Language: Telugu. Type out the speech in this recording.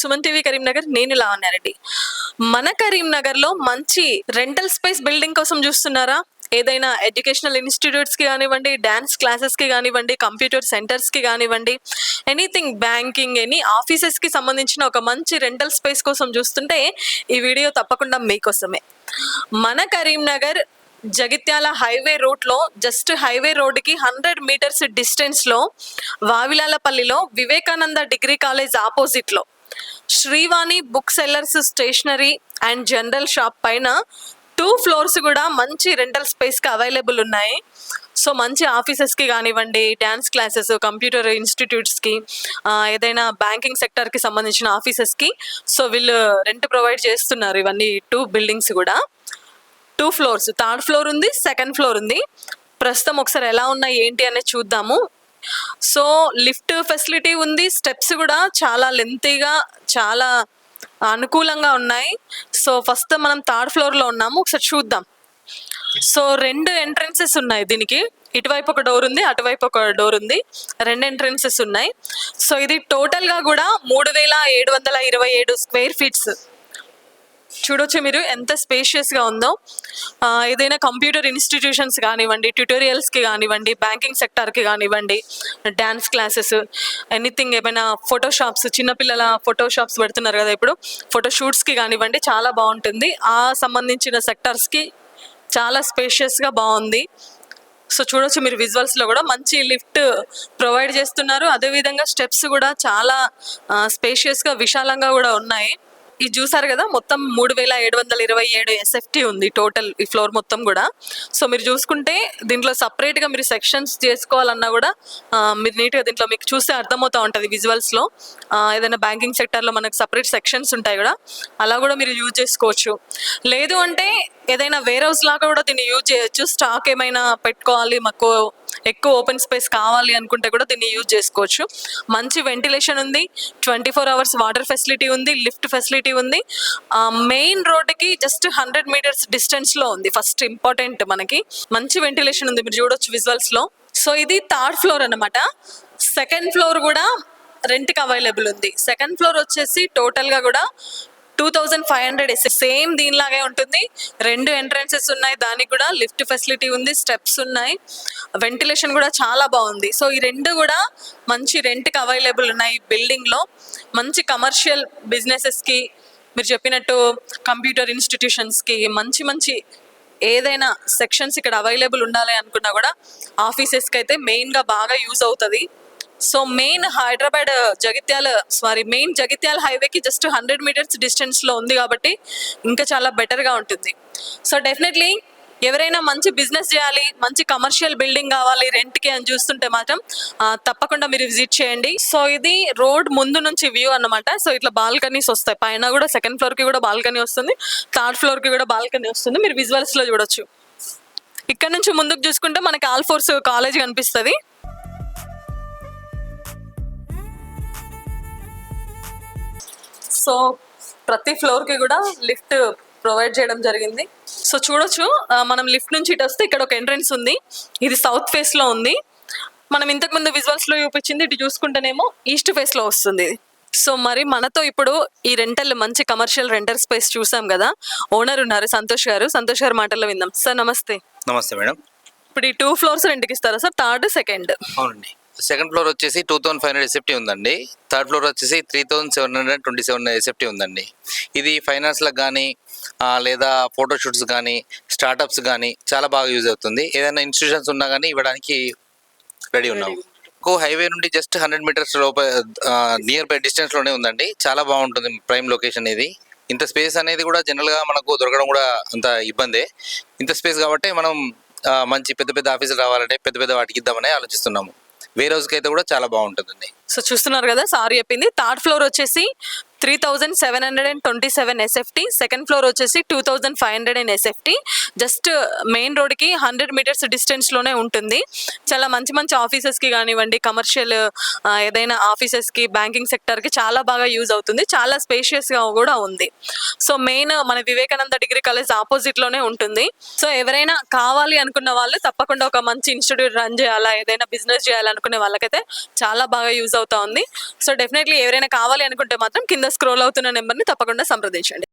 సుమన్ టీవీ కరీంనగర్ నేను లావణ్యారెడ్డి మన కరీంనగర్లో మంచి రెంటల్ స్పేస్ బిల్డింగ్ కోసం చూస్తున్నారా? ఏదైనా ఎడ్యుకేషనల్ ఇన్స్టిట్యూట్స్కి కానివ్వండి డ్యాన్స్ క్లాసెస్కి కానివ్వండి కంప్యూటర్ సెంటర్స్కి కానివ్వండి ఎనీథింగ్ బ్యాంకింగ్ ఎనీ ఆఫీసెస్కి సంబంధించిన ఒక మంచి రెంటల్ స్పేస్ కోసం చూస్తుంటే ఈ వీడియో తప్పకుండా మీకోసమే. మన కరీంనగర్ జగిత్యాల హైవే రూట్లో జస్ట్ హైవే రోడ్డుకి హండ్రెడ్ మీటర్స్ డిస్టెన్స్లో వావిలాలపల్లిలో వివేకానంద డిగ్రీ కాలేజ్ ఆపోజిట్లో Srivani book sellers stationery and general shop పైన టూ ఫ్లోర్స్ కూడా మంచి రెంటల్ స్పేస్కి అవైలబుల్ ఉన్నాయి. సో మంచి ఆఫీసెస్కి కానివ్వండి డ్యాన్స్ క్లాసెస్ కంప్యూటర్ ఇన్స్టిట్యూట్స్కి ఏదైనా బ్యాంకింగ్ సెక్టర్కి సంబంధించిన ఆఫీసెస్కి సో వీళ్ళు రెంట్ ప్రొవైడ్ చేస్తున్నారు ఇవన్నీ టూ బిల్డింగ్స్ కూడా. టూ ఫ్లోర్స్ థర్డ్ ఫ్లోర్ ఉంది సెకండ్ ఫ్లోర్ ఉంది. ప్రస్తుతం ఒకసారి ఎలా ఉన్నాయి ఏంటి అనేది చూద్దాము. సో లిఫ్ట్ ఫెసిలిటీ ఉంది స్టెప్స్ కూడా చాలా లెంతీగా చాలా అనుకూలంగా ఉన్నాయి. సో ఫస్ట్ మనం థర్డ్ ఫ్లోర్లో ఉన్నాము ఒకసారి చూద్దాం. సో రెండు ఎంట్రన్సెస్ ఉన్నాయి దీనికి. ఇటువైపు ఒక డోర్ ఉంది అటువైపు ఒక డోర్ ఉంది. రెండు ఎంట్రన్సెస్ ఉన్నాయి. సో ఇది టోటల్గా కూడా మూడు వేల ఏడు వందల ఇరవై ఏడు స్క్వేర్ ఫీట్స్. చూడొచ్చు మీరు ఎంత స్పేషియస్గా ఉందో. ఏదైనా కంప్యూటర్ ఇన్స్టిట్యూషన్స్ కానివ్వండి ట్యూటోరియల్స్కి కానివ్వండి బ్యాంకింగ్ సెక్టార్కి కానివ్వండి డ్యాన్స్ క్లాసెస్ ఎనీథింగ్ ఏమైనా ఫోటోషాప్స్ చిన్నపిల్లల ఫోటోషాప్స్ పెడుతున్నారు కదా ఇప్పుడు ఫోటోషూట్స్కి కానివ్వండి చాలా బాగుంటుంది. ఆ సంబంధించిన సెక్టార్స్కి చాలా స్పేషియస్గా బాగుంది. సో చూడొచ్చు మీరు విజువల్స్లో కూడా మంచి లిఫ్ట్ ప్రొవైడ్ చేస్తున్నారు. అదేవిధంగా స్టెప్స్ కూడా చాలా స్పేషియస్గా విశాలంగా కూడా ఉన్నాయి. ఇది చూసారు కదా మొత్తం మూడు వేల ఏడు వందల ఇరవై ఏడు ఎస్ఎఫ్టీ ఉంది టోటల్ ఈ ఫ్లోర్ మొత్తం కూడా. సో మీరు చూసుకుంటే దీంట్లో సపరేట్గా మీరు సెక్షన్స్ చేసుకోవాలన్నా కూడా మీరు నీట్గా దీంట్లో మీకు చూస్తే అర్థమవుతూ ఉంటుంది విజువల్స్లో ఏదైనా బ్యాంకింగ్ సెక్టర్లో మనకు సపరేట్ సెక్షన్స్ ఉంటాయి కూడా. అలా కూడా మీరు యూజ్ చేసుకోవచ్చు. లేదు అంటే ఏదైనా వేర్ హౌస్ లాగా కూడా దీన్ని యూజ్ చేయొచ్చు. స్టాక్ ఏమైనా పెట్టుకోవాలి మాకు ఎక్కువ ఓపెన్ స్పేస్ కావాలి అనుకుంటే కూడా దీన్ని యూజ్ చేసుకోవచ్చు. మంచి వెంటిలేషన్ ఉంది twenty four hours water facility ఉంది. లిఫ్ట్ ఫెసిలిటీ ఉంది మెయిన్ రోడ్డుకి జస్ట్ హండ్రెడ్ మీటర్స్ డిస్టెన్స్లో ఉంది ఫస్ట్ ఇంపార్టెంట్ మనకి. మంచి వెంటిలేషన్ ఉంది మీరు చూడొచ్చు విజువల్స్లో సో ఇది థర్డ్ ఫ్లోర్ అనమాట సెకండ్ ఫ్లోర్ కూడా రెంట్కి అవైలబుల్ ఉంది. సెకండ్ ఫ్లోర్ వచ్చేసి టోటల్గా కూడా two thousand five hundred same దీనిలాగే ఉంటుంది. రెండు ఎంట్రన్సెస్ ఉన్నాయి. దానికి కూడా లిఫ్ట్ ఫెసిలిటీ ఉంది స్టెప్స్ ఉన్నాయి. వెంటిలేషన్ కూడా చాలా బాగుంది. సో ఈ రెండు కూడా మంచి రెంట్కి అవైలబుల్ ఉన్నాయి ఈ బిల్డింగ్లో. మంచి కమర్షియల్ బిజినెసెస్కి మీరు చెప్పినట్టు కంప్యూటర్ ఇన్స్టిట్యూషన్స్కి మంచి మంచి ఏదైనా సెక్షన్స్ ఇక్కడ అవైలబుల్ ఉండాలి అనుకున్నా కూడా ఆఫీసెస్కి అయితే మెయిన్గా బాగా యూజ్ అవుతుంది. So main Hyderabad Jagtial sorry main Jagtial హైవేకి జస్ట్ హండ్రెడ్ మీటర్స్ డిస్టెన్స్లో ఉంది కాబట్టి ఇంకా చాలా బెటర్గా ఉంటుంది. సో డెఫినెట్లీ ఎవరైనా మంచి బిజినెస్ చేయాలి మంచి కమర్షియల్ బిల్డింగ్ కావాలి రెంట్కి అని చూస్తుంటే మాత్రం తప్పకుండా మీరు విజిట్ చేయండి. సో ఇది రోడ్ ముందు నుంచి వ్యూ అన్నమాట. సో ఇట్లా బాల్కనీస్ వస్తాయి. పైన కూడా సెకండ్ ఫ్లోర్కి కూడా బాల్కనీ వస్తుంది. థర్డ్ ఫ్లోర్కి కూడా బాల్కనీ వస్తుంది. మీరు విజువల్స్లో చూడొచ్చు. ఇక్కడ నుంచి ముందుకు చూసుకుంటే మనకి ఆల్ ఫోర్స్ కాలేజ్ కనిపిస్తుంది. సో ప్రతి ఫ్లోర్కి కూడా లిఫ్ట్ ప్రొవైడ్ చేయడం జరిగింది. సో చూడొచ్చు మనం లిఫ్ట్ నుంచి ఇటు వస్తే ఇక్కడ ఒక ఎంట్రన్స్ ఉంది. ఇది సౌత్ ఫేస్లో ఉంది. మనం ఇంతకు ముందు విజువల్స్లో చూపించింది ఇటు చూసుకుంటేనేమో ఈస్ట్ ఫేస్లో వస్తుంది. సో మరి మనతో ఇప్పుడు ఈ రెంటల్ మంచి కమర్షియల్ రెంటల్ స్పేస్ చూసాం కదా. ఓనర్ ఉన్నారు సంతోష్ గారు. సంతోష్ గారు మాటల్లో విందాం. సార్ నమస్తే. నమస్తే మేడం. ఇప్పుడు ఈ టూ ఫ్లోర్స్ రెంట్కి ఇస్తారా సార్? థర్డ్ సెకండ్ అవునండి. సెకండ్ ఫ్లోర్ వచ్చేసి two thousand five hundred SFT ఉందండి. థర్డ్ ఫ్లోర్ వచ్చేసి three thousand seven hundred twenty seven SFT ఉందండి. ఇది ఫైనాన్స్లకు కానీ లేదా ఫోటోషూట్స్ కానీ స్టార్టప్స్ కానీ చాలా బాగా యూజ్ అవుతుంది. ఏదైనా ఇన్స్టిట్యూషన్స్ ఉన్నా కానీ ఇవ్వడానికి రెడీ ఉన్నాము హైవే నుండి జస్ట్ హండ్రెడ్ మీటర్స్ లోప నియర్ బై డిస్టెన్స్లోనే ఉందండి. చాలా బాగుంటుంది ప్రైమ్ లొకేషన్ ఇది. ఇంత స్పేస్ అనేది కూడా జనరల్గా మనకు దొరకడం కూడా అంత ఇబ్బందే. ఇంత స్పేస్ కాబట్టి మనం మంచి పెద్ద పెద్ద ఆఫీసులు రావాలంటే పెద్ద పెద్ద వాటికి ఇద్దామని ఆలోచిస్తున్నాము. వేరే హౌస్కి అయితే కూడా చాలా బాగుంటుందండి. సో చూస్తున్నారు కదా సారీ చెప్పింది. థర్డ్ ఫ్లోర్ వచ్చేసి three thousand seven hundred and twenty seven SFT second floor వచ్చేసి two thousand five hundred and SFT just main రోడ్కి హండ్రెడ్ మీటర్స్ డిస్టెన్స్లోనే ఉంటుంది. చాలా మంచి మంచి ఆఫీసెస్కి కానివ్వండి కమర్షియల్ ఏదైనా ఆఫీసెస్కి బ్యాంకింగ్ సెక్టర్కి చాలా బాగా యూజ్ అవుతుంది. చాలా స్పేషియస్గా కూడా ఉంది. సో మెయిన్ మన వివేకానంద డిగ్రీ కాలేజ్ ఆపోజిట్లోనే ఉంటుంది. సో ఎవరైనా కావాలి అనుకున్న వాళ్ళు తప్పకుండా ఒక మంచి ఇన్స్టిట్యూట్ రన్ చేయాలా ఏదైనా బిజినెస్ చేయాలనుకునే వాళ్ళకైతే చాలా బాగా యూజ్ అవుతా ఉంది. సో డెఫినెట్లీ ఎవరైనా కావాలి అనుకుంటే మాత్రం కింద స్క్రోల్ అవుతున్న నెంబర్ని తప్పకుండా సంప్రదించండి.